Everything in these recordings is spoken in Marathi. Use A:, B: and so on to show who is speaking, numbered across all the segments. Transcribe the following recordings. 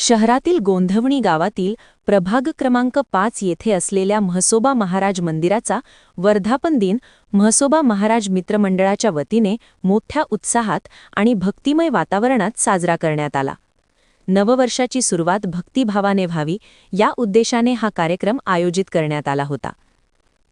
A: शहरातील गोंधवणी गावातील प्रभाग क्रमांक पाच येथे असलेल्या म्हसोबा महाराज मंदिराचा वर्धापन दिन म्हसोबा महाराज मित्रमंडळाच्या वतीने मोठ्या उत्साहात आणि भक्तिमय वातावरणात साजरा करण्यात आला. नववर्षाची सुरुवात भक्तिभावाने व्हावी या उद्देशाने हा कार्यक्रम आयोजित करण्यात आला होता.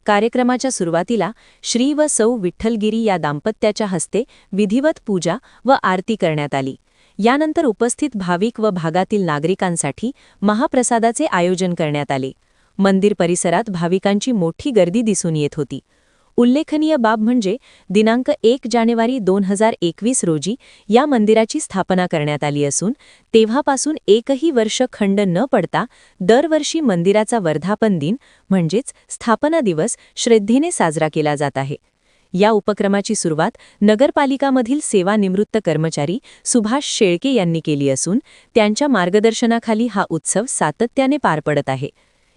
A: कार्यक्रमाच्या सुरुवातीला श्री व सौ विठ्ठलगिरी या दाम्पत्याच्या हस्ते विधिवत पूजा व आरती करण्यात आली. यानंतर उपस्थित भाविक व भागातील नागरिकांसाठी महाप्रसादाचे आयोजन करण्यात आले. मंदिर परिसरात भाविकांची मोठी गर्दी दिसून येत होती. उल्लेखनीय बाब म्हणजे दिनांक एक जानेवारी दोन हजार एकवीस रोजी या मंदिराची स्थापना करण्यात आली असून तेव्हापासून एकही वर्ष खंड न पडता दरवर्षी मंदिराचा वर्धापन दिन म्हणजेच स्थापना दिवस श्रद्धेने साजरा केला जात आहे. या उपक्रमाची सुरुवात नगरपालिकामधील सेवानिवृत्त कर्मचारी सुभाष शेळके यांनी केली असून त्यांच्या मार्गदर्शनाखाली हा उत्सव सातत्याने पार पडत आहे.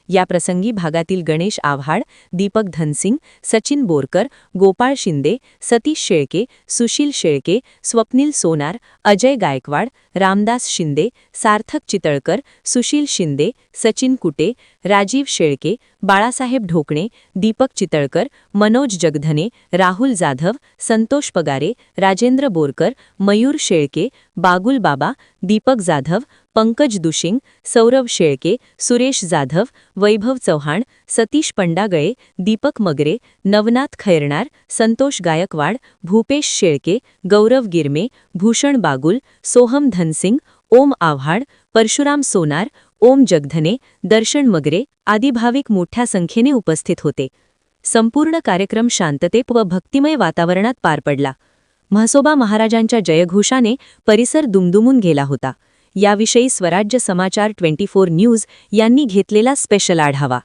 A: याप्रसंगी भागातील गणेश आव्हाड, दीपक धनसिंग, सचिन बोरकर, गोपाळ शिंदे, सतीश शेळके, सुशील शेळके, स्वप्नील सोनार, अजय गायकवाड, रामदास शिंदे, सार्थक चितळकर, सुशील शिंदे, सचिन कुटे, राजीव शेळके, बाळासाहेब ढोकणे, दीपक चितळकर, मनोज जगधने, राहुल जाधव, संतोष पगारे, राजेंद्र बोरकर, मयूर शेळके बागुल बाबा दीपक जाधव पंकज दुशिंग सौरव शेळके सुरेश जाधव वैभव चव्हाण सतीश पंडागळे दीपक मगरे नवनाथ खैरणार संतोष गायकवाड भूपेश शेळके गौरव गिरमे भूषण बागुल सोहम धनसिंग ओम आव्हाड परशुराम सोनार ओम जगधने दर्शन मगरे आदी भाविक मोठ्या संख्येने उपस्थित होते. संपूर्ण कार्यक्रम शांततेत व भक्तिमय वातावरणात पार पडला. म्हसोबा महाराजांच्या जयघोषाने परिसर दुमदुमून गेला होता. याविषयी स्वराज्य समाचार ट्वेंटी फोर न्यूज यांनी घेतलेला स्पेशल आढावा.